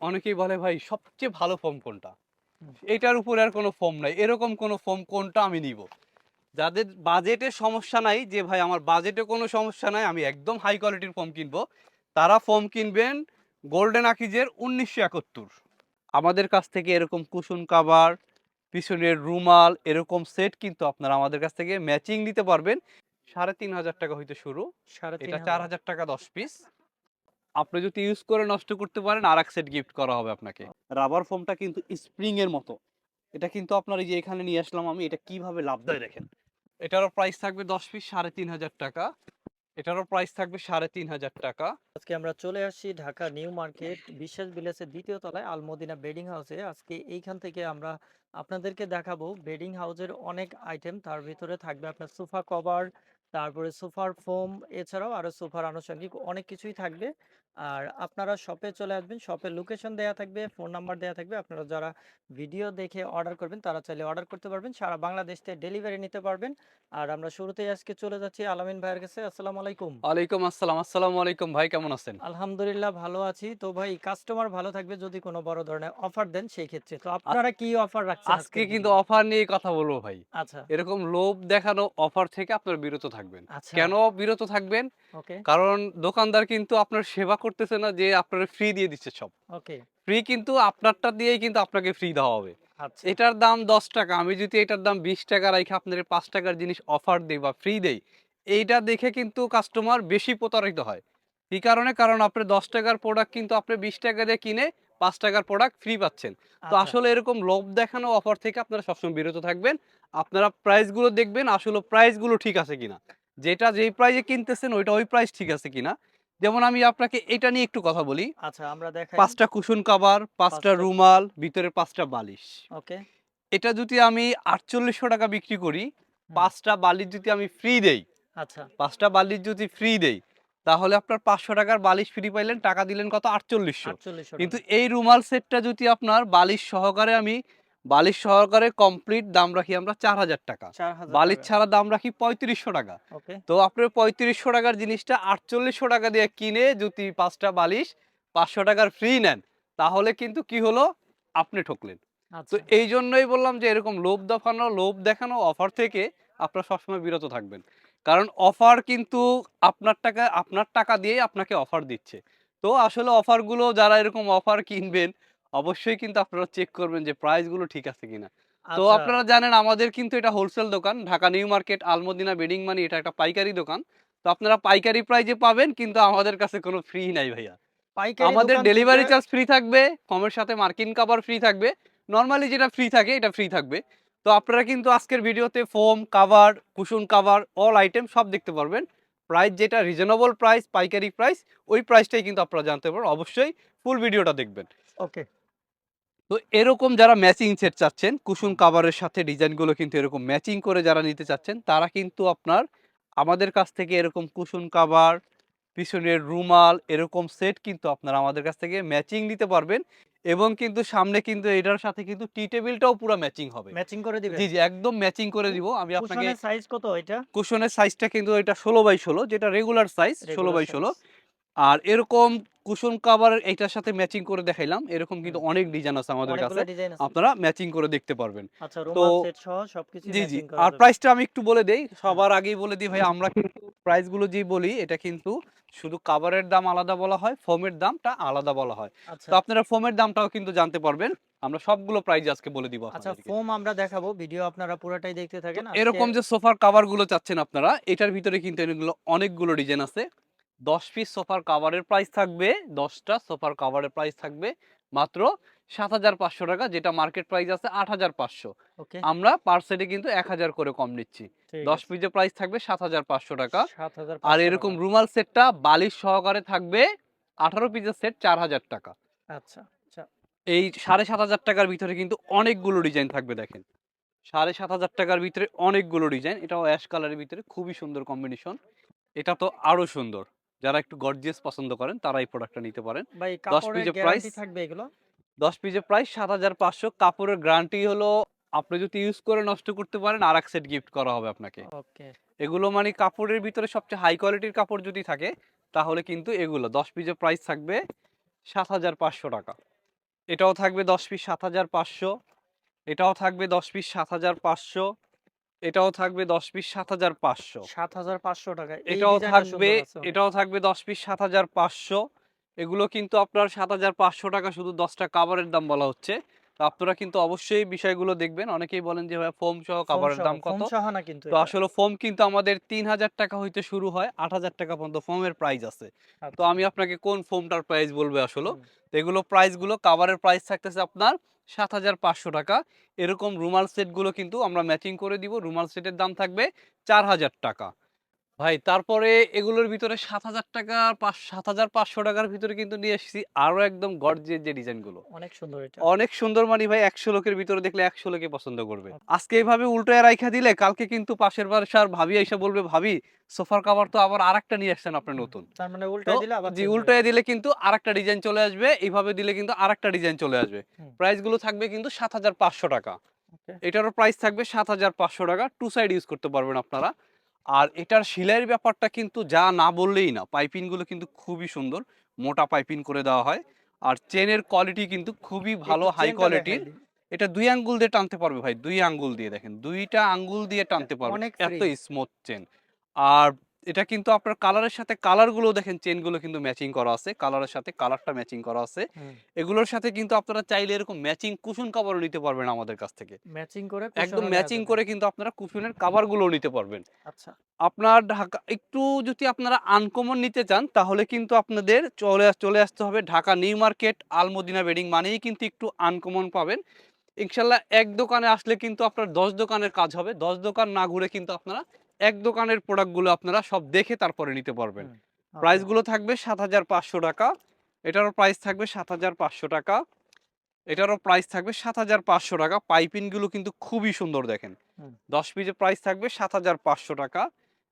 অনেকেই বলে ভাই সবচেয়ে ভালো ফোম কোনটা? এটার উপরে আর কোনো ফোম নাই। এরকম কোনো ফোম কোনটা আমি নিব? যাদের বাজেটের সমস্যা নাই যে ভাই আমার বাজেটে কোনো সমস্যা নাই আমি একদম হাই কোয়ালিটির ফোম কিনবো তারা ফোম কিনবেন গোল্ডেন আকিজের উনিশশো একাত্তর। আমাদের কাছ থেকে এরকম কুশন কাভার পিছনের রুমাল এরকম সেট কিন্তু আপনারা আমাদের কাছ থেকে ম্যাচিং নিতে পারবেন। সাড়ে তিন হাজার টাকা হইতে শুরু। সাড়ে এটা চার হাজার টাকা দশ পিস। আপনি যদি ইউজ করে নষ্ট করতে পারেন আর এক সেট গিফট করা হবে আপনাকে। রাবার ফোমটা কিন্তু স্প্রিং এর মতো। এটা কিন্তু আপনার এই যে এখানে নিয়ে আসলাম আমি এটা কীভাবে লাভ দেয় দেখেন। এটারও প্রাইস থাকবে দশ পিস সাড়ে তিন হাজার টাকা। এটারও প্রাইস থাকবে সাড়ে তিন হাজার টাকা। আজকে আমরা চলে আসি ঢাকা নিউ মার্কেট বিশ্বাস ভিলেজের দ্বিতীয় তলায় আলমদিনা বেডিং হাউসে। আজকে এইখান থেকে আমরা আপনাদেরকে দেখাবো বেডিং হাউসের অনেক আইটেম তার ভিতরে থাকবে আপনার সোফা কভার তারপরে সোফার ফোম এছাড়াও আরও সোফার আনুষঙ্গিক অনেক কিছুই থাকবে। আর আপনারা শপে চলে আসবেন শপের লোকেশন দেওয়া থাকবে ফোন নাম্বার দেয়া থাকবে। আপনারা যারা ভিডিও দেখে অর্ডার করবেন তারা চাইলে অর্ডার করতে পারবেন। সারা বাংলাদেশ থেকে ডেলিভারি নিতে পারবেন। আর আমরা শুরুতেই আজকে চলে যাচ্ছি আলামিন ভাইয়ের কাছে। আসসালামু আলাইকুম। ওয়ালাইকুম আসসালাম। আসসালামু আলাইকুম ভাই কেমন আছেন? আলহামদুলিল্লাহ ভালো আছি। তো ভাই কাস্টমার ভালো থাকবে যদি কোনো বড় ধরনের অফার দেন সেই ক্ষেত্রে তো আপনারা কি অফার রাখছেন আজকে? কিন্তু অফার নিয়ে কথা বলব ভাই। আচ্ছা। এরকম লোভ দেখানো অফার থেকে আপনারা বিরত থাকবেন। আচ্ছা। কেন বিরত থাকবেন? কারণ দোকানদার কিন্তু আপনার সেবা করতেছে না যে আপনার ফ্রি দিয়ে দিচ্ছে সব। ওকে ফ্রি কিন্তু আপনারটা দিয়েই কিন্তু আপনাকে ফ্রি দেওয়া হবে। আচ্ছা। এটার দাম দশ টাকা আমি যদি এটার দাম বিশ টাকা রাখি আপনার পাঁচ টাকার জিনিস অফার দেই বা ফ্রি দেই এইটা দেখে কিন্তু কাস্টমার বেশি প্রতারিত হয়। কি কারণে কারণ আপনি দশ টাকার প্রোডাক্ট কিন্তু আপনি বিশ টাকা দিয়ে কিনে পাঁচ টাকার প্রোডাক্ট ফ্রি পাচ্ছেন। তো আচ্ছা, আসলে এরকম লোভ দেখানো অফার থেকে আপনারা সবসময় বিরত থাকবেন। আপনারা প্রাইসগুলো দেখবেন আসলে প্রাইসগুলো ঠিক আছে কিনা। যেটা যেই প্রাইসে কিনতেছেন ওইটা ওই প্রাইস ঠিক আছে কিনা। যেমন আমি আপনাকে এটা নিয়ে একটু কথা বলি। আচ্ছা আমরা দেখাই। পাঁচটা কুশন কাভার পাঁচটা রুমাল ভিতরে পাঁচটা বালিশ। ওকে। এটা যদি আমি আটচল্লিশশো টাকা বিক্রি করি পাঁচটা বালিশ যদি আমি ফ্রি দেই আচ্ছা। পাঁচটা বালিশ যদি ফ্রি দেই তাহলে আপনার পাঁচশো টাকার বালিশ ফ্রি পাইলেন টাকা দিলেন কত? আটচল্লিশশো। কিন্তু এই রুমাল সেটটা যদি আপনার বালিশ সহকারে আমি বালিশ সহকারে কমপ্লিট দাম রাখি আমরা চার হাজার টাকা। বালিশ ছাড়া দাম রাখি পঁয়ত্রিশশো টাকা। তো আপনার পঁয়ত্রিশশো টাকার জিনিসটা আটচল্লিশশো টাকা দিয়ে কিনে যদি পাঁচটা বালিশ পাঁচশো টাকার ফ্রি নেন তাহলে কিন্তু কি হলো? আপনি ঠকলেন। তো আচ্ছা। এই জন্যই বললাম যে এরকম লোভ দেখানো লোভ দেখানো অফার থেকে আপনারা সবসময় বিরত থাকবেন। কারণ অফার কিন্তু আপনার টাকা আপনার টাকা দিয়েই আপনাকে অফার দিচ্ছে। তো আসলে অফারগুলো যারা এরকম অফার কিনবেন অবশ্যই কিন্তু আপনারা চেক করবেন যে প্রাইসগুলো ঠিক আছে কিনা। তো আচ্ছা, আপনারা জানেন আমাদের কিন্তু এটা হোলসেল দোকান Dhaka new market Al Madina bedding মানি এটা একটা পাইকারি দোকান। তো আপনারা পাইকারি প্রাইজে পাবেন কিন্তু আমাদের কাছে কোনো ফ্রি নাই ভাইয়া। আমাদের ডেলিভারি চার্জ ফ্রি থাকবে কমের সাথে মার্কিন কাভার ফ্রি থাকবে। নর্মালি যেটা ফ্রি থাকে এটা ফ্রি থাকবে। তো আপনারা কিন্তু আজকের ভিডিওতে foam cover cushion cover all item সব দেখতে পারবেন। প্রাইস যেটা রিজনেবল প্রাইস পাইকারি প্রাইস ওই প্রাইসটাই কিন্তু আপনারা জানতে পারবেন। অবশ্যই ফুল ভিডিওটা দেখবেন। ওকে তো এরকম যারা ম্যাচিং সেট চাচ্ছেন কুসুম কাভারের সাথে ডিজাইনগুলো কিন্তু এরকম ম্যাচিং করে যারা নিতে চাচ্ছেন তারা কিন্তু আপনার আমাদের কাছ থেকে এরকম কুসুম কাভার পিছনের রুমাল এরকম সেট কিন্তু আপনারা আমাদের কাছ থেকে ম্যাচিং নিতে পারবেন এবং কিন্তু সামনে কিন্তু এটার সাথে কিন্তু টি টেবিলটাও পুরো ম্যাচিং হবে। ম্যাচিং করে দিবেন? জি জি একদম ম্যাচিং করে দিব। আমি আপনাকে কুশনের সাইজ কত এটা? কুশনের সাইজটা কিন্তু এটা 16 বাই 16 যেটা রেগুলার সাইজ 16 বাই 16 আর এরকম কুশন কাভার এইটার সাথে ম্যাচিং করে দেখাইলাম। এরকম কিন্তু অনেক ডিজাইন আছে আমাদের কাছে। আপনারা ম্যাচিং করে দেখতে পারবেন। আচ্ছা তো- জি জি। আর প্রাইসটা আমি একটু বলে দেই। সবার আগেই বলে দিই ভাই আমরা কিন্তু প্রাইসগুলো যে বলি এটা কিন্তু শুধু কাভারের দাম আলাদা বলা হয় ফোমের দামটা আলাদা বলা হয়। আচ্ছা। তো আপনারা ফোমের দামটাও কিন্তু জানতে পারবেন। আমরা সবগুলো প্রাইস আজকে বলে দিব আচ্ছা ফোম আমরা দেখাবো। ভিডিও আপনারা পুরোটাই দেখতে থাকেন। এরকম যে সোফার কাভারগুলো চাচ্ছেন আপনারা এটার ভিতরে কিন্তু এগুলো অনেকগুলো ডিজাইন আছে। দশ পিস সোফার কাভারের প্রাইস থাকবে দশটা সোফার কাভারের প্রাইস থাকবে মাত্র সাত হাজার পাঁচশো টাকা যেটা মার্কেট প্রাইস আছে আট হাজার পাঁচশো। আমরা পার সেটে কিন্তু এক হাজার করে কম নিচ্ছি। দশ। পিসের প্রাইস থাকবে সাত হাজার পাঁচশো টাকা। আর এরকম রুমাল সেটটা বালিশ সহকারে থাকবে আঠারো পিসের সেট চার হাজার টাকা। আচ্ছা আচ্ছা। এই সাড়ে সাত হাজার টাকার ভিতরে কিন্তু অনেকগুলো ডিজাইন থাকবে দেখেন। সাড়ে সাত হাজার টাকার ভিতরে অনেকগুলো ডিজাইন এটাও অ্যাশ কালারের ভিতরে খুবই সুন্দর কম্বিনেশন এটা তো আরও সুন্দর। যারা একটু গর্জিয়াস পছন্দ করেন তারা এই প্রোডাক্টটা নিতে পারেন। ভাই দশ পিসের গ্যারান্টি থাকবে এগুলো? দশ পিসের প্রাইস সাত হাজার পাঁচশো। কাপড়ের গ্যারান্টি হলো আপনি যদি ইউজ করে নষ্ট করতে পারেন আর এক সেট গিফট করা হবে আপনাকে। ওকে। এগুলো মানে কাপড়ের ভিতরে সবচেয়ে হাই কোয়ালিটির কাপড় যদি থাকে তাহলে কিন্তু এগুলো দশ পিসের প্রাইস থাকবে সাত হাজার পাঁচশো টাকা। এটাও থাকবে দশ পিস সাত হাজার পাঁচশো। এটাও থাকবে দশ পিস সাত হাজার পাঁচশো। এটাও থাকবে দশ পিস সাত হাজার পাঁচশো। সাত হাজার পাঁচশো টাকা। এটাও থাকবে। এটাও থাকবে দশ পিস সাত হাজার পাঁচশো। এগুলো কিন্তু আপনার সাত হাজার পাঁচশো টাকা শুধু দশটা কাভারের দাম বলা হচ্ছে। তো আপনারা কিন্তু অবশ্যই বিষয়গুলো দেখবেন। অনেকেই বলেন যে ভাই ফোম সহ কাভারের দাম কত? না কিন্তু তো আসলে ফোম কিন্তু আমাদের তিন হাজার টাকা হইতে শুরু হয় আট হাজার টাকা পর্যন্ত ফোমের প্রাইস আছে। তো আচ্ছা। আমি আপনাকে কোন ফোমটার প্রাইস বলব আসলে। তো এগুলো প্রাইসগুলো কাভারের প্রাইস থাকতেছে আপনার সাত হাজার পাঁচশো টাকা। এরকম রুমাল সেটগুলো কিন্তু আমরা ম্যাচিং করে দিব। রুমাল সেটের দাম থাকবে চার হাজার টাকা। ভাই তারপরে এগুলোর ভিতরে সাত হাজার টাকা সাত হাজার পাঁচশো টাকার ভিতরে কিন্তু নিয়ে এসেছি আরও একদম গর্জের যে ডিজাইনগুলো। অনেক সুন্দর এটা। অনেক সুন্দর মানে ভাই একশো লোকের ভিতরে দেখলে একশো লোকে পছন্দ করবে। আজকে এইভাবে উল্টোয় রাইখা দিলে কালকে কিন্তু পাশের বাসার ভাবি এসে বলবে ভাবি সোফার কাভার তো আবার আরেকটা নিয়ে আসছেন আপনার নতুন। তার মানে তো দিলে আবার জি change দিলে কিন্তু আরেকটা ডিজাইন চলে আসবে এইভাবে দিলে কিন্তু আরেকটা ডিজাইন চলে আসবে। প্রাইসগুলো থাকবে কিন্তু সাত হাজার পাঁচশো টাকা। এটারও প্রাইস থাকবে সাত হাজার পাঁচশো টাকা। টু সাইড ইউজ করতে পারবেন আপনারা। আর এটার সেলাইয়ের ব্যাপারটা কিন্তু যা না বললেই না পাইপিংগুলো কিন্তু খুবই সুন্দর মোটা পাইপিং করে দেওয়া হয়। আর চেনের কোয়ালিটি কিন্তু খুবই ভালো হাই কোয়ালিটির এটা দুই আঙ্গুল দিয়ে টানতে পারবে ভাই দুই আঙ্গুল দিয়ে দেখেন দুইটা আঙ্গুল দিয়ে টানতে পারবে এত স্মুথ চেন। আর এটা কিন্তু আপনার কালারের সাথে কালারগুলো দেখেন চেনগুলো কিন্তু ম্যাচিং করা আছে। কালারের সাথে কালারটা ম্যাচিং করা আছে। এগুলোর সাথে কিন্তু আপনারা চাইলে এরকম ম্যাচিং কুশন কাভারও নিতে পারবেন আমাদের কাছ থেকে। ম্যাচিং করে একদম ম্যাচিং করে কিন্তু আপনারা কুশনের কাভারগুলো নিতে পারবেন। আচ্ছা। আপনার ঢাকা একটু যদি আপনারা আনকমন নিতে চান তাহলে কিন্তু আপনাদের চলে চলে আসতে হবে Dhaka new market Al Madina bedding মানেই কিন্তু একটু আনকমন পাবেন। ইনশাল্লাহ এক দোকানে আসলে কিন্তু আপনার দশ দোকানের কাজ হবে। দশ দোকান না ঘুরে কিন্তু আপনারা এক দোকানের প্রোডাক্টগুলো আপনারা সব দেখে তারপরে নিতে পারবেন। প্রাইসগুলো থাকবে সাত হাজার পাঁচশো টাকা এটারও প্রাইস থাকবে সাত হাজার পাঁচশো টাকা এটারও প্রাইস থাকবে সাত হাজার পাঁচশো টাকা। পাইপিংগুলো কিন্তু খুবই সুন্দর দেখেন। দশ পিসের প্রাইস থাকবে সাত হাজার পাঁচশো টাকা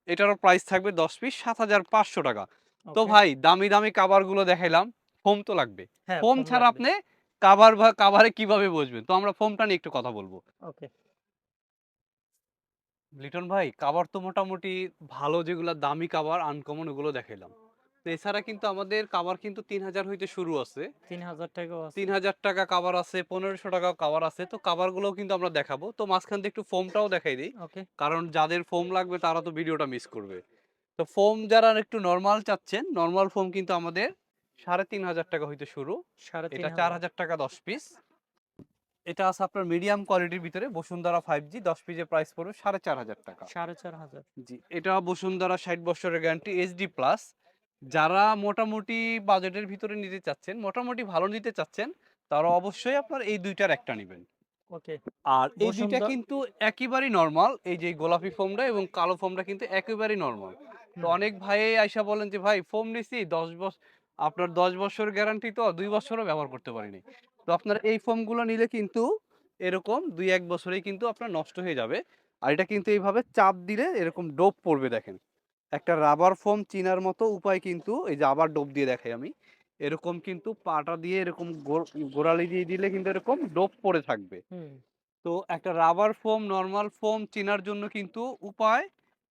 এটারও প্রাইস থাকবে দশ পিস সাত হাজার পাঁচশো টাকা। তো ভাই দামি দামি কাভারগুলো দেখাইলাম ফোম তো লাগবে। হ্যাঁ, ফোম ফোম ছাড়া আপনি কাভার বা কাভারে কীভাবে বসবেন? তো আমরা ফোমটা নিয়ে একটু কথা বলব। Okay. লিটন ভাই কাভার তো মোটামুটি ভালো যেগুলো দামি কাভার আনকমন ওগুলো দেখাইলাম। তো এছাড়া কিন্তু আমাদের কাভার কিন্তু তিন হাজার হইতে শুরু আছে। তিন হাজার আছে। তিন হাজার টাকা কাভার আছে পনেরোশো টাকা কাভার আছে। তো কাভার গুলোও কিন্তু আমরা দেখাবো। তো মাঝখান দিয়ে একটু ফোমটাও দেখাই দিই। ওকে কারণ যাদের ফোম লাগবে তারা তো ভিডিওটা মিস করবে। তো ফোম যারা একটু নর্মাল চাচ্ছেন নর্মাল ফোম কিন্তু আমাদের সাড়ে তিন হাজার টাকা হইতে শুরু। সাড়ে তিন এটা চার হাজার টাকা দশ পিস এটা আছে আপনার মিডিয়াম কোয়ালিটির ভিতরে বসুন্ধরা ফাইভ জি দশ পিসের প্রাইস পড়বে সাড়ে চার হাজার টাকা। সাড়ে চার হাজার। জি এটা বসুন্ধরা ষাট বছরের গ্যারান্টি এইচডি প্লাস যারা মোটামুটি বাজেটের ভিতরে নিতে চাচ্ছেন মোটামুটি ভালো নিতে চাচ্ছেন তারা অবশ্যই আপনার এই দুইটার একটা নেবেন। ওকে। আর এই দুইটা কিন্তু একেবারেই নর্মাল এই যে গোলাপি ফোমটা এবং কালো ফোমটা কিন্তু একেবারেই নর্মাল তো অনেক ভাই আইসা বলেন যে ভাই ফোম নিছি দশ বছর আপনার দশ বছর গ্যারান্টি তো দুই বছরও ব্যবহার করতে পারিনি। তো আপনার এই ফোমগুলো নিলে কিন্তু এরকম দুই এক বছরেই কিন্তু আপনার নষ্ট হয়ে যাবে। আর এটা কিন্তু এইভাবে চাপ দিলে এরকম ডোপ পড়বে দেখেন। একটা রাবার ফোম চিনার মতো উপায় কিন্তু এই যে আবার ডোপ দিয়ে দেখাই আমি। এরকম কিন্তু পাটা দিয়ে এরকম গোড়ালি দিয়ে দিলে কিন্তু এরকম ডোপ পড়ে থাকবে। তো একটা রাবার ফোম নর্মাল ফোম চেনার জন্য কিন্তু উপায়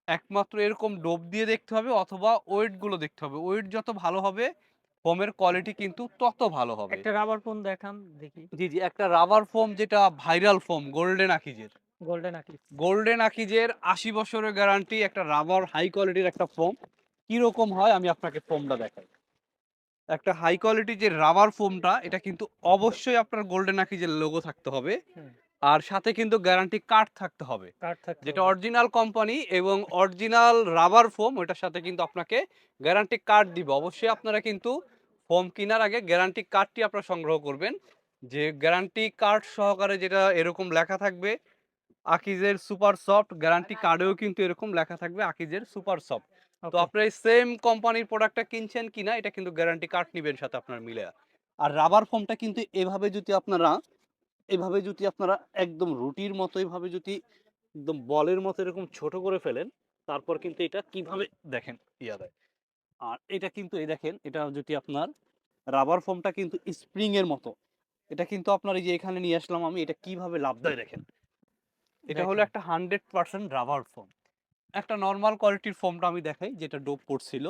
একমাত্র এরকম ডোপ দিয়ে দেখতে হবে অথবা ওয়েটগুলো দেখতে হবে। ওয়েট যত ভালো হবে ফোমের কোয়ালিটি কিন্তু তত ভালো হবে। একটা রাবার ফোম দেখান দেখি। জি জি একটা রাবার ফোম যেটা ভাইরাল ফোম গোল্ডেন আকিজের। গোল্ডেন আকি গোল্ডেন আকিজের আশি বছরের গ্যারান্টি একটা রাবার হাই কোয়ালিটির একটা ফোম কীরকম হয় আমি আপনাকে ফোমটা দেখাই। একটা হাই কোয়ালিটির যে রাবার ফোমটা এটা কিন্তু অবশ্যই আপনার গোল্ডেন আকিজের লোগো থাকতে হবে। আর সাথে কিন্তু গ্যারান্টি কার্ড থাকতে হবে। যেটা অরিজিনাল কোম্পানি এবং অরিজিনাল রাবার ফোম ওটার সাথে কিন্তু আপনাকে গ্যারান্টি কার্ড দিবে। অবশ্যই আপনারা কিন্তু ফোম কেনার আগে গ্যারান্টি কার্ডটি আপনারা সংগ্রহ করবেন। যে গ্যারান্টি কার্ড সহকারে যেটা এরকম লেখা থাকবে আকিজের সুপার সফট গ্যারান্টি কার্ডেও কিন্তু এরকম লেখা থাকবে আকিজের সুপার সফট তো. আপনার এই সেম কোম্পানির প্রোডাক্টটা কিনছেন কিনা এটা কিন্তু গ্যারান্টি কার্ড নিবেন সাথে আপনার মিলে। আর রাবার ফোমটা কিন্তু এভাবে যদি আপনারা এভাবে যদি আপনারা একদম রুটির মতো এভাবে যদি একদম বলের মতো এরকম ছোট করে ফেলেন তারপর কিন্তু এটা কীভাবে দেখেন? ইয়া দেয়। আর এটা কিন্তু এই দেখেন এটা যদি আপনার রাবার ফোমটা কিন্তু স্প্রিং এর মতো। এটা কিন্তু আপনার এই যে এখানে নিয়ে আসলাম আমি এটা কীভাবে লাভ দেয় দেখেন? এটা হলো একটা হান্ড্রেড পার্সেন্ট রাবার ফোম একটা নর্মাল কোয়ালিটির ফোমটা আমি দেখাই যেটা ডোপ পড়ছিল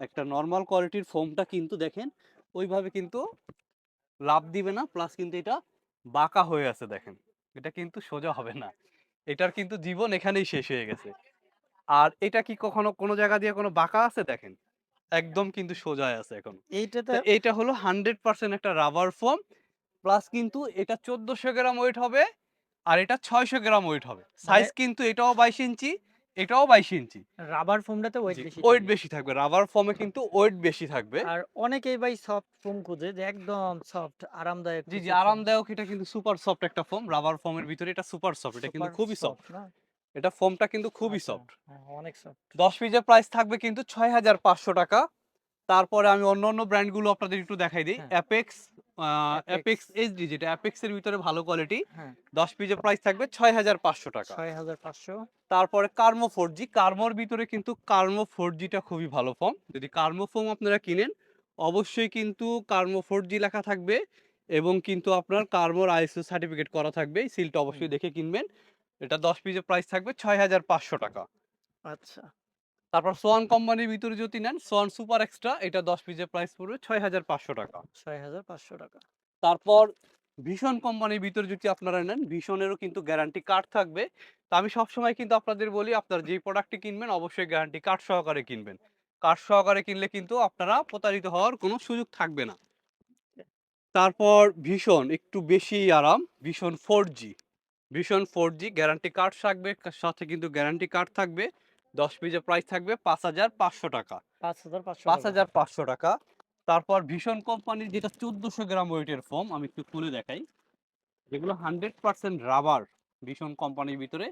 একটা নর্মাল কোয়ালিটির ফোমটা কিন্তু দেখেন ওইভাবে কিন্তু লাভ দিবে না প্লাস কিন্তু এটা বাঁকা হয়ে আছে দেখেন। এটা কিন্তু সোজা হবে না। এটার কিন্তু জীবন এখানেই শেষ হয়ে গেছে। আর এটা কি কখনো কোনো জায়গা দিয়ে কোনো বাঁকা আছে দেখেন? একদম কিন্তু সোজায় আছে এখন। এইটাতে তো এইটা হলো হান্ড্রেড পার্সেন্ট একটা রাবার ফোম প্লাস কিন্তু এটা চোদ্দশো গ্রাম ওয়েট হবে আর এটা ছয়শো গ্রাম ওয়েট হবে। সাইজ কিন্তু এটাও বাইশ ইঞ্চি এটাও বাইশ ইঞ্চি। রাবার ফোমটাতে ওয়েট বেশি ওয়েট বেশি থাকবে রাবার ফোমে কিন্তু ওয়েট বেশি থাকবে। আর অনেকেই ভাই সফট ফোম খুঁজে যে একদম সফট আরামদায়ক জি জি আরামদায়ক এটা কিন্তু সুপার সফট একটা ফোম রাবার ফোমের ভিতরে এটা সুপার সফট এটা কিন্তু খুবই সফট না? এটা ফোমটা কিন্তু খুবই আচ্ছা, সফট হ্যাঁ, অনেক সফট দশ পিজের প্রাইস থাকবে কিন্তু ছয় হাজার পাঁচশো টাকা। তারপরে আমি অন্য অন্য ব্র্যান্ডগুলো আপনাদের একটু দেখাই দিই। অ্যাপেক্স। অ্যাপেক্স এইচডি যেটা অ্যাপেক্সের ভিতরে ভালো কোয়ালিটি হ্যাঁ। দশ পিসের প্রাইস থাকবে ছয় হাজার পাঁচশো টাকা। ছয় হাজার পাঁচশো। তারপরে কার্মো ফোর জি কার্মোর ভিতরে কিন্তু কার্মো ফোর জিটা খুবই ভালো ফর্ম যদি কার্মো ফোম আপনারা কিনেন অবশ্যই কিন্তু কার্মো ফোর জি লেখা থাকবে এবং কিন্তু আপনার কার্মোর আইএসও সার্টিফিকেট করা থাকবে। এই সিলটা অবশ্যই দেখে কিনবেন। এটা দশ পিসের প্রাইস থাকবে ছয় হাজার পাঁচশো টাকা। আচ্ছা। তারপর সোয়ান কোম্পানির ভিতরে যদি নেন সোয়ান সুপার এক্সট্রা এটা দশ পিসের প্রাইস পড়বে ছয় হাজার পাঁচশো টাকা। ছয় হাজার পাঁচশো টাকা। তারপর ভীষণ কোম্পানির ভিতরে যদি আপনারা নেন ভীষণেরও কিন্তু গ্যারান্টি কার্ড থাকবে। তো আমি সবসময় কিন্তু আপনাদের বলি আপনারা যেই প্রোডাক্টটি কিনবেন অবশ্যই গ্যারান্টি কার্ড সহকারে কিনবেন। কার্ড সহকারে কিনলে কিন্তু আপনারা প্রতারিত হওয়ার কোনো সুযোগ থাকবে না। তারপর ভীষণ একটু বেশি আরাম ভীষণ ফোর জি ভীষণ ফোর জি গ্যারান্টি কার্ড থাকবে সাথে কিন্তু গ্যারান্টি কার্ড থাকবে। দশ পিসের প্রাইস থাকবে পাঁচ হাজার পাঁচশো টাকা। পাঁচ হাজার পাঁচশো টাকা। তারপর ভীষণ কোম্পানির যেটা চোদ্দশো গ্রাম ওয়েটের ফোম আমি একটু খুলে দেখাই। যেগুলো হান্ড্রেড পার্সেন্ট রাবার ভীষণ কোম্পানির ভিতরে।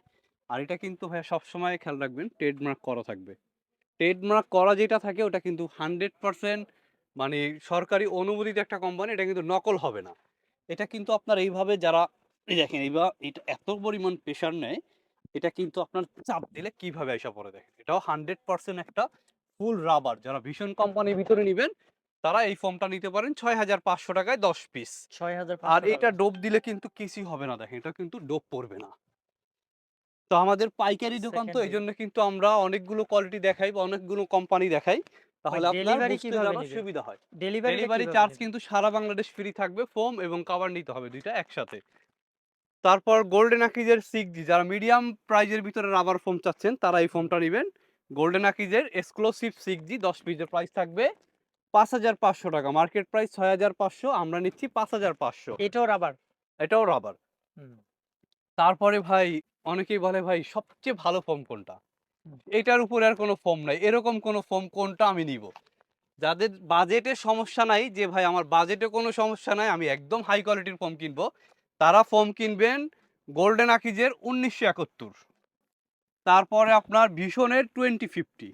আর এটা কিন্তু ভাইয়া সবসময় খেয়াল রাখবেন ট্রেডমার্ক করা থাকবে। ট্রেডমার্ক করা যেটা থাকে ওটা কিন্তু হান্ড্রেড পার্সেন্ট মানে সরকারি অনুমোদিত একটা কোম্পানি এটা কিন্তু নকল হবে না। এটা কিন্তু আপনার এইভাবে যারা দেখেন এইবার এটা এত পরিমাণ প্রেশার নেয় এটা কিন্তু আপনার চাপ দিলে কীভাবে এসে পড়ে দেখেন। এটাও হান্ড্রেড পার্সেন্ট একটা ফুল রাবার যারা ভীষণ কোম্পানির ভিতরে নেবেন তারা এই ফর্মটা নিতে পারেন ছয় হাজার পাঁচশো টাকায় দশ পিস ছয় হাজার আর এটা ডোপ দিলে কিন্তু কিছুই হবে না দেখেন এটা কিন্তু ডোপ পড়বে না। তো আমাদের পাইকারি দোকান তো এই জন্য কিন্তু আমরা অনেকগুলো কোয়ালিটি দেখাই বা অনেকগুলো কোম্পানি দেখাই। তাহলে আপনার বুঝতে জানার সুবিধা হয়। ডেলিভারি ডেলিভারি চার্জ কিন্তু সারা বাংলাদেশ ফ্রি থাকবে ফোম এবং কভার নিতে হবে দুইটা একসাথে। তারপর গোল্ডেন আকিজের সিক্স জি যারা মিডিয়াম প্রাইজের ভিতরে রাবার ফোম চাচ্ছেন তারা এই ফোমটা নেবেন। গোল্ডেন আকিজের এক্সক্লুসিভ সিক্স জি দশ পিসের প্রাইস থাকবে পাঁচ হাজার পাঁচশো টাকা। মার্কেট প্রাইস ছয় হাজার পাঁচশো আমরা নিচ্ছি পাঁচ হাজার পাঁচশো। এটাও রাবার এটাও রাবার তারপরে ভাই অনেকেই বলে ভাই সবচেয়ে ভালো ফোম কোনটা? এটার উপরে আর কোনো ফোম নাই। এরকম কোনো ফোম কোনটা আমি নিব? যাদের বাজেটের সমস্যা নাই যে ভাই আমার বাজেটে কোনো সমস্যা নাই আমি একদম হাই কোয়ালিটির ফোম কিনবো। তারা ফোম কিনবেন গোল্ডেন আকিজের উনিশশো একাত্তর। তারপরে আপনার ভীষণের টোয়েন্টি ফিফটি।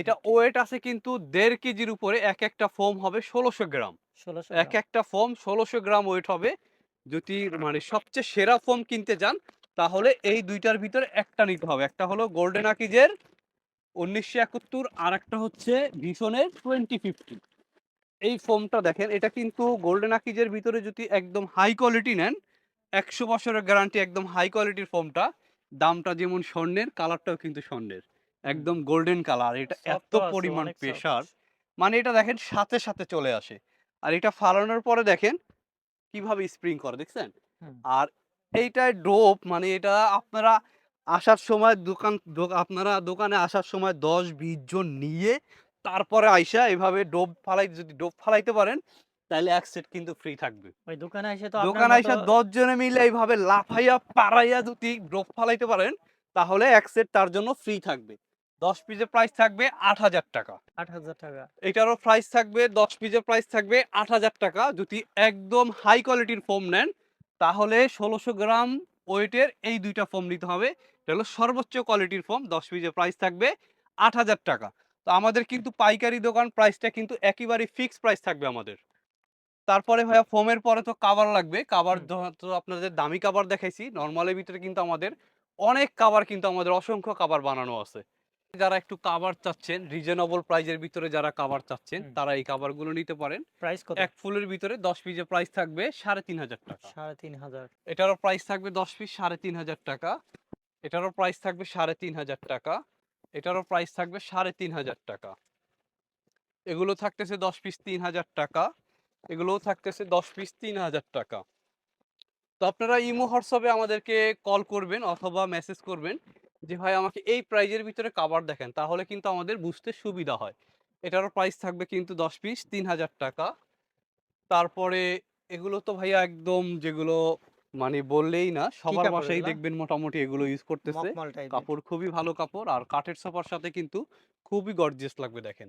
এটা ওয়েট আছে কিন্তু দেড় কেজির উপরে এক একটা ফোম হবে ষোলোশো গ্রাম। এক একটা ফোম ষোলোশো গ্রাম ওয়েট হবে। যদি মানে সবচেয়ে সেরা ফোম কিনতে যান তাহলে এই দুইটার ভিতরে একটা নিতে হবে। একটা হলো গোল্ডেন আকিজের উনিশশো একাত্তর আর একটা হচ্ছে ভীষণের টোয়েন্টি ফিফটি। এই ফোমটা দেখেন এটা কিন্তু গোল্ডেন আকিজের ভিতরে যদি একদম হাই কোয়ালিটি নেন একশো বছরের গ্যারান্টি একদম হাই কোয়ালিটির ফোমটা দামটা যেমন স্বর্ণের কালারটাও কিন্তু স্বর্ণের। একদম গোল্ডেন কালার এটা এত পরিমাণ প্রেশার মানে এটা দেখেন সাথে সাথে চলে আসে। আর এটা ফালানোর পরে দেখেন কীভাবে স্প্রিং করে দেখছেন? আর এইটায় ডোপ মানে এটা আপনারা আসার সময় দোকান আপনারা দোকানে আসার সময় দশ বিশ জন নিয়ে তারপরে আইসা এভাবে ডোপ ফালাই যদি ডোপ ফালাইতে পারেন তাহলে এক সেট কিন্তু ফ্রি থাকবে। ওই দোকানে এসে তো দোকানে আইসা দশ জনে মিলে এইভাবে লাফাইয়া পাড়াইয়া যদি ডোপ ফালাইতে পারেন তাহলে এক সেট তার জন্য ফ্রি থাকবে। দশ পিসের প্রাইস থাকবে আট হাজার টাকা। আট হাজার টাকা। এটারও প্রাইস থাকবে দশ পিসের প্রাইস থাকবে আট হাজার টাকা। যদি একদম হাই কোয়ালিটির ফোম নেন তাহলে ষোলোশো গ্রাম ওয়েটের এই দুইটা ফোম নিতে হবে। এটা হলো সর্বোচ্চ কোয়ালিটির ফোম দশ পিসের প্রাইস থাকবে আট হাজার টাকা। তো আমাদের কিন্তু পাইকারি দোকান প্রাইসটা কিন্তু একেবারে ফিক্সড প্রাইস থাকবে আমাদের। তারপরে ভাইয়া ফোমের পরে তো কাভার লাগবে। হুম। তো আপনাদের দামি কাভার দেখাইছি নর্মালের ভিতরে কিন্তু আমাদের অনেক কাভার কিন্তু আমাদের অসংখ্য কাভার বানানো আছে। যারা একটু কাভার চাচ্ছেন রিজনেবল প্রাইজের ভিতরে যারা কাভার চাচ্ছেন তারা এই কাভারগুলো নিতে পারেন। প্রাইস কত? এক ফুলের ভিতরে দশ পিসের প্রাইস থাকবে সাড়ে তিন হাজার টাকা। সাড়ে তিন হাজার। এটারও প্রাইস থাকবে দশ পিস সাড়ে তিন হাজার টাকা। এটারও প্রাইস থাকবে সাড়ে তিন হাজার টাকা। এটারও প্রাইস থাকবে সাড়ে তিন হাজার টাকা। এগুলো থাকতেছে দশ পিস তিন হাজার টাকা, এগুলোও থাকতেছে দশ পিস তিন হাজার টাকা। তো আপনারা ইমো হোয়াটসঅ্যাপে আমাদেরকে কল করবেন অথবা মেসেজ করবেন যে, ভাই, আমাকে এই প্রাইজের ভিতরে কাভার দেখেন, তাহলে কিন্তু আমাদের বুঝতে সুবিধা হয়। এটারও প্রাইস থাকবে কিন্তু দশ পিস তিন হাজার টাকা। তারপরে এগুলো তো ভাইয়া একদম যেগুলো মানে বললেই না সবার বাসায় দেখবেন মোটামুটি এগুলো ইউজ করতেছে। কাপড় খুবই ভালো কাপড় আর কাঠের সোফার সাথে কিন্তু খুবই গর্জিয়াস লাগবে দেখেন।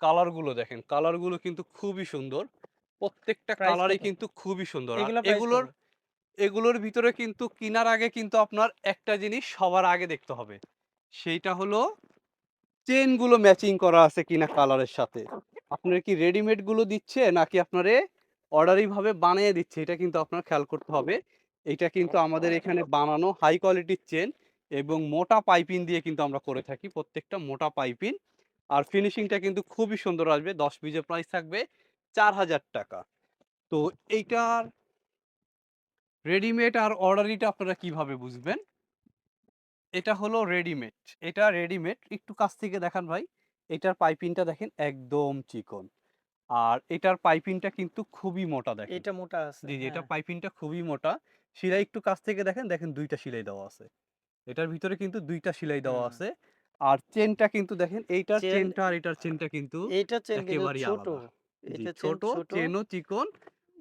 কালারগুলো দেখেন কালারগুলো কিন্তু খুবই সুন্দর। প্রত্যেকটা কালারই কিন্তু খুবই সুন্দর। এগুলোর এগুলোর ভিতরে কিন্তু কেনার আগে কিন্তু আপনার একটা জিনিস সবার আগে দেখতে হবে। সেইটা হলো চেনগুলো ম্যাচিং করা আছে কিনা কালারের সাথে। আপনার কি রেডিমেডগুলো দিচ্ছে নাকি আপনারে অর্ডারি ভাবে বানিয়ে দিচ্ছে এটা কিন্তু আপনার খেয়াল করতে হবে। এটা কিন্তু আমাদের এখানে বানানো হাই কোয়ালিটির চেন এবং মোটা পাইপিং দিয়ে কিন্তু আমরা করে থাকি, প্রত্যেকটা মোটা পাইপিং। আর ফিনিশিংটা কিন্তু খুবই সুন্দর আসবে, দশ পিসের প্রাইস থাকবে চার হাজার টাকা। তো এইটার রেডিমেড আর অর্ডারিটা আপনারা কীভাবে বুঝবেন? এটা হলো রেডিমেড এটা রেডিমেড একটু কাছ থেকে দেখান ভাই, এটার পাইপিংটা দেখেন একদম চিকন। আর এটার পাইপিংটা কিন্তু খুবই মোটা দেখেন। এটা মোটা আছে জি জি এটা হ্যাঁ। পাইপিংটা খুবই মোটা। শিলাই একটু কাছ থেকে দেখেন দেখেন দুইটা সেলাই দেওয়া আছে। এটার ভিতরে কিন্তু দুইটা সেলাই দেওয়া আছে। আর চেনটা কিন্তু দেখেন এইটার চেনটা আর এটার চেনটা কিন্তু এইটা চেন কিন্তু ছোট এটা ছোট চেনও চিকন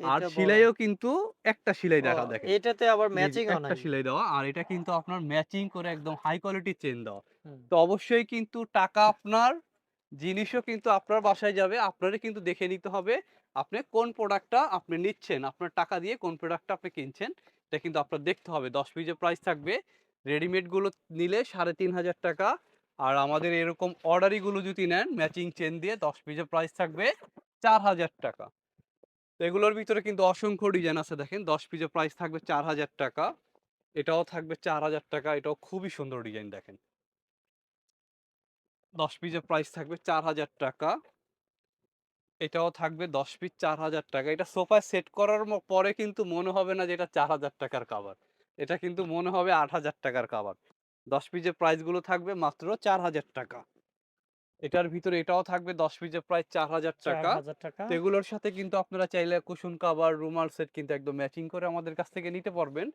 আর এটা সেলাইও কিন্তু একটা সেলাই দেখা দেখেন। এটাতে আবার ম্যাচিং একটা নাই। সেলাই দেওয়া আর এটা কিন্তু আপনার ম্যাচিং করে একদম হাই কোয়ালিটির চেন দেওয়া। তো অবশ্যই কিন্তু টাকা আপনার জিনিসও কিন্তু আপনার বাসায় যাবে, আপনারই কিন্তু দেখে নিতে হবে আপনি কোন প্রোডাক্টটা আপনি নিচ্ছেন, আপনার টাকা দিয়ে কোন প্রোডাক্টটা আপনি কিনছেন, এটা কিন্তু আপনার দেখতে হবে। দশ পিসের প্রাইস থাকবে রেডিমেডগুলো নিলে সাড়ে তিন হাজার টাকা, আর আমাদের এরকম অর্ডারিগুলো যদি নেন ম্যাচিং চেন দিয়ে দশ পিসের প্রাইস থাকবে চার হাজার টাকা। এগুলোর ভিতরে কিন্তু অসংখ্য ডিজাইন আছে দেখেন, দশ পিসের প্রাইস থাকবে চার হাজার টাকা, এটাও থাকবে চার হাজার টাকা, এটাও খুবই সুন্দর ডিজাইন দেখেন। দশ পিসের প্রাইস থাকবে চার হাজার টাকা। এটাও থাকবে দশ পিস চার হাজার টাকা। এটা সোফায় সেট করার পরে কিন্তু মনে হবে না যে এটা চার হাজার টাকার কাভার এটা কিন্তু মনে হবে আট হাজার টাকার কাভার দশ পিসের প্রাইসগুলো থাকবে মাত্র চার হাজার টাকা। এটার ভিতরে এটাও থাকবে দশ পিসের প্রাইস চার হাজার টাকা। এগুলোর সাথে কিন্তু আপনারা চাইলে কুশন কাবার রুমাল সেট কিন্তু একদম ম্যাচিং করে আমাদের কাছ থেকে নিতে পারবেন।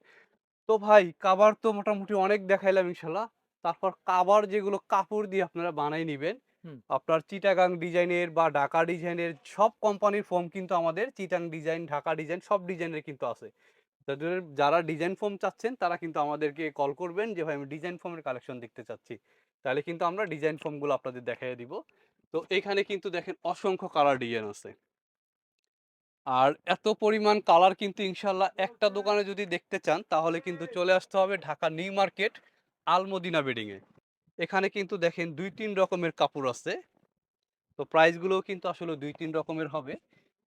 তো ভাই কাবার তো মোটামুটি অনেক দেখাইলাম ইনশাল্লাহ। তারপর কাবার যেগুলো কাপড় দিয়ে আপনারা বানাই নিবেন। আপনার চিটাগাং ডিজাইনের বা ঢাকা ডিজাইনের সব কোম্পানির ফোম কিন্তু আমাদের চিটাং ডিজাইন ঢাকা ডিজাইন সব ডিজাইনের কিন্তু আছে। যারা ডিজাইন ফোম চাচ্ছেন তারা কিন্তু আমাদেরকে কল করবেন যে ভাই আমি ডিজাইন ফোমের কালেকশন দেখতে চাচ্ছি। তাহলে কিন্তু আমরা ডিজাইন ফোমগুলো আপনাদের দেখাই দিব। তো এখানে কিন্তু দেখেন অসংখ্য কালার ডিজাইন আছে। আর এত পরিমাণ কালার কিন্তু ইনশাল্লাহ একটা দোকানে যদি দেখতে চান তাহলে কিন্তু চলে আসতে হবে Dhaka new market. Almadina bedding এ এখানে কিন্তু দেখেন দুই তিন রকমের কাপড় আছে। তো প্রাইসগুলোও কিন্তু আসলে দুই তিন রকমের হবে।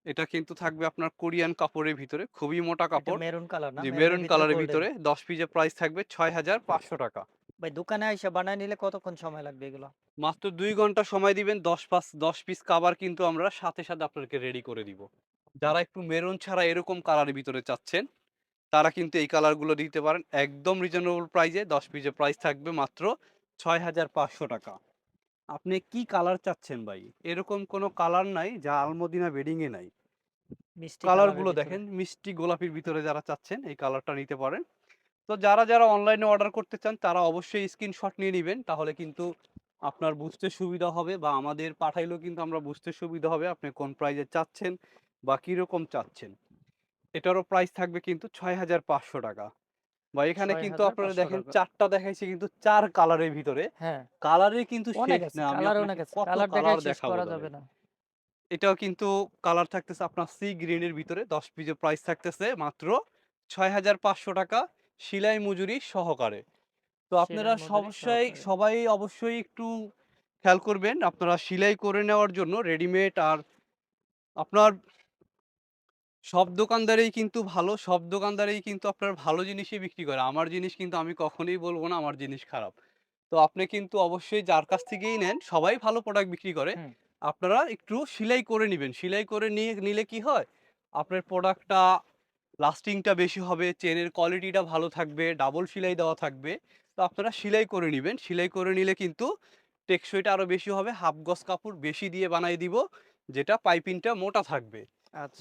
এটা কিন্তু থাকবে আপনার কোরিয়ান কাপড়ের ভিতরে খুবই মোটা কাপড়। মেরুন কালার না? মেরুন কালারের ভিতরে দশ পিসের প্রাইস থাকবে ছয় হাজার পাঁচশো টাকা। ভাই দোকানে আইসা বানায় নিলে কতক্ষণ সময় লাগবে এগুলো? মাত্র দুই ঘণ্টা সময় দিবেন দশ পাঁচ দশ পিস কাবার কিন্তু আমরা সাথে সাথে আপনাদেরকে রেডি করে দিব। যারা একটু মেরুন ছাড়া এরকম কালারের ভিতরে চাচ্ছেন তারা কিন্তু এই কালারগুলো দিতে পারেন একদম রিজনেবল প্রাইসে দশ পিসের প্রাইস থাকবে মাত্র ছয় হাজার পাঁচশো টাকা। আপনি কি কালার চাচ্ছেন ভাই? এরকম কোনো কালার নাই যা আলমদিনা বেডিং এ নাই। মিষ্টি কালারগুলো দেখেন মিষ্টি গোলাপির ভিতরে যারা চাচ্ছেন এই কালারটা নিতে পারেন। তো যারা যারা অনলাইনে অর্ডার করতে চান তারা অবশ্যই স্ক্রিনশট নিয়ে নেবেন তাহলে কিন্তু আপনার বুঝতে সুবিধা হবে বা আমাদের পাঠাইলেও কিন্তু আমরা বুঝতে সুবিধা হবে আপনি কোন প্রাইজে চাচ্ছেন বা কীরকম চাচ্ছেন। এটারও প্রাইস থাকবে কিন্তু ছয় হাজার পাঁচশো টাকা। বা এখানে কিন্তু আপনারা দেখেন চারটা দেখাইছি কিন্তু চার কালারের ভিতরে। হ্যাঁ। কালারে কিন্তু শেষ না আমি কালার দেখাবো এটাও কিন্তু কালার থাকতেছে আপনার সি গ্রিনের ভিতরে দশ পিসের প্রাইস থাকতেছে মাত্র ছয় হাজার পাঁচশো টাকা সিলাই মজুরি সহকারে। তো আপনারা অবশ্যই সবাই অবশ্যই একটু খেয়াল করবেন আপনারা সিলাই করে নেওয়ার জন্য রেডিমেড আর আপনার সব দোকানদারেই কিন্তু ভালো সব দোকানদারেই কিন্তু আপনার ভালো জিনিসই বিক্রি করে। আমার জিনিস কিন্তু আমি কখনোই বলব না আমার জিনিস খারাপ। তো আপনি কিন্তু অবশ্যই যার কাছ থেকেই নেন সবাই ভালো প্রোডাক্ট বিক্রি করে। আপনারা একটু সেলাই করে নেবেন। সেলাই করে নিয়ে নিলে কি হয়? আপনার প্রোডাক্টটা লাস্টিংটা বেশি হবে চেনের কোয়ালিটিটা ভালো থাকবে ডাবল সেলাই দেওয়া থাকবে। তো আপনারা সেলাই করে নেবেন। সেলাই করে নিলে কিন্তু টেকসইটা আরও বেশি হবে হাফ গজ কাপড় বেশি দিয়ে বানাই দিব যেটা পাইপিংটা মোটা থাকবে।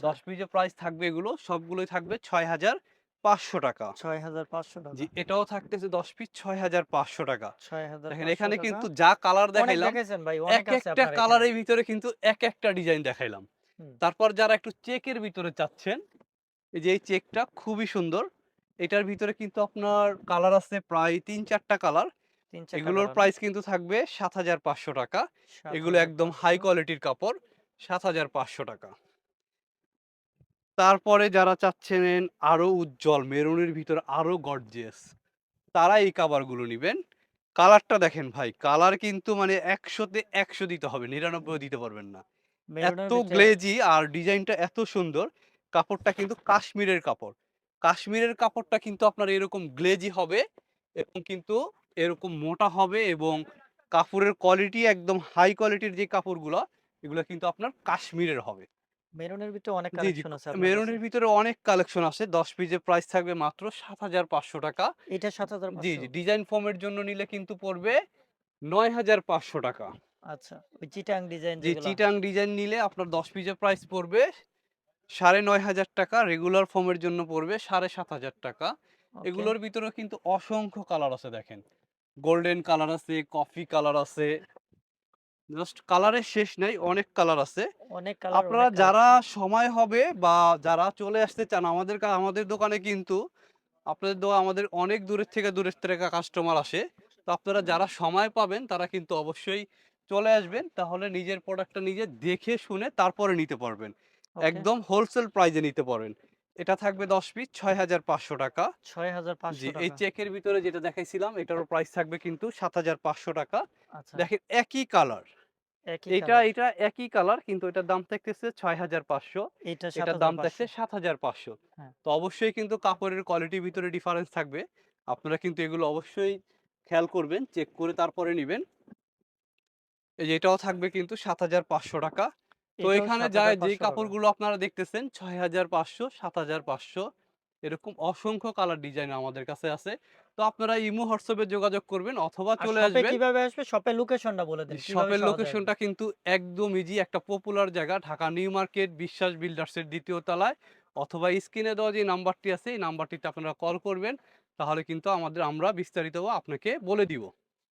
দশ পিসের প্রাইস থাকবে এগুলো সবগুলোই থাকবে ছয় হাজার পাঁচশো টাকা। ছয় হাজার পাঁচশো টাকা। জি এটাও থাকতেছে দশ পিস ছয় হাজার পাঁচশো টাকা। ছয় হাজার দেখেন এখানে কিন্তু যা কালার দেখাইলাম এক একটা কালারের ভিতরে কিন্তু এক একটা ডিজাইন দেখাইলাম। তারপর যারা একটু চেকের ভিতরে চাচ্ছেন এই যে এই চেকটা খুবই সুন্দর। এটার ভিতরে কিন্তু আপনার কালার আছে প্রায় তিন চারটা কালার এগুলোর প্রাইস কিন্তু থাকবে সাত হাজার পাঁচশো টাকা। এগুলো একদম হাই কোয়ালিটির কাপড় সাত হাজার পাঁচশো টাকা। তারপরে যারা চাচ্ছেন আরও উজ্জ্বল মেরুনের ভিতরে আরও গর্জিয়াস তারা এই কাবারগুলো নেবেন। কালারটা দেখেন ভাই কালার কিন্তু মানে একশোতে একশো দিতে হবে নিরানব্বই দিতে পারবেন না। এত গ্লেজি আর ডিজাইনটা এত সুন্দর কাপড়টা কিন্তু কাশ্মীরের কাপড়। কাশ্মীরের কাপড়টা কিন্তু আপনার এরকম গ্লেজি হবে এবং কিন্তু এরকম মোটা হবে এবং কাপড়ের কোয়ালিটি একদম হাই কোয়ালিটির যে কাপড়গুলো এগুলো কিন্তু আপনার কাশ্মীরের হবে। মেরুনের ভিতরে অনেক জি জি। কালেকশন আছে আপনার মেরুনের ভিতরে অনেক কালেকশন আছে। দশ পিসের প্রাইস থাকবে মাত্র সাত হাজার পাঁচশো টাকা। এটা সাত হাজার জি জি। ডিজাইন ফর্মের জন্য নিলে কিন্তু পড়বে নয় হাজার পাঁচশো টাকা। আচ্ছা ওই চিটাং ডিজাইন যে চিটাং ডিজাইন নিলে আপনার দশ পিসের প্রাইস পড়বে সাড়ে নয় হাজার টাকা। রেগুলার ফর্মের জন্য পড়বে সাড়ে সাত হাজার টাকা। এগুলোর ভিতরে কিন্তু অসংখ্য কালার আছে দেখেন। গোল্ডেন কালার আছে কফি কালার আছে। জাস্ট কালারের শেষ নাই অনেক কালার আছে। অনেক কালার আপনারা যারা সময় হবে বা যারা চলে আসতে চান আমাদের আমাদের দোকানে কিন্তু আপনাদের দোকান আমাদের অনেক দূরের থেকে দূরের থেকে কাস্টমার আসে। তো আপনারা যারা সময় পাবেন তারা কিন্তু অবশ্যই চলে আসবেন। তাহলে নিজের প্রোডাক্টটা নিজে দেখে শুনে তারপরে নিতে পারবেন। একদম হোলসেল প্রাইজে নিতে পারবেন। এটা থাকবে দশ পিস ছয় হাজার পাঁচশো টাকা। ছয় হাজার পাঁচশো এই চেকের ভিতরে যেটা দেখাইছিলাম এটারও প্রাইস থাকবে কিন্তু সাত হাজার পাঁচশো টাকা। আচ্ছা। দেখেন একই কালার এটা এটা একই কালার কিন্তু এটার দাম থাকতেছে ছয় হাজার পাঁচশো। এটা এটার দাম থাকছে সাত হাজার পাঁচশো। হ্যাঁ। তো অবশ্যই কিন্তু কাপড়ের কোয়ালিটির ভিতরে ডিফারেন্স থাকবে। আপনারা কিন্তু এগুলো অবশ্যই খেয়াল করবেন চেক করে তারপরে নেবেন। এই যে এটাও থাকবে কিন্তু সাত হাজার পাঁচশো টাকা। তো এখানে যায় যেই কাপড়গুলো আপনারা দেখতেছেন ছয় হাজার পাঁচশো সাত হাজার পাঁচশো এরকম অসংখ্য কালার ডিজাইন আমাদের কাছে আছে। তো আপনারা ইমো হোয়াটসঅ্যাপে যোগাযোগ করবেন অথবা চলে আসবেন। কীভাবে আসবে? শপের লোকেশনটা বলে দিন শপের লোকেশনটা কিন্তু একদম ইজি একটা পপুলার জায়গা ঢাকা নিউ মার্কেট বিশ্বাস বিল্ডার্সের দ্বিতীয় তলায়। অথবা স্ক্রিনে দেওয়া যে নাম্বারটি আছে এই নাম্বারটিতে আপনারা কল করবেন। তাহলে কিন্তু আমাদের আমরা বিস্তারিত আপনাকে বলে দিব।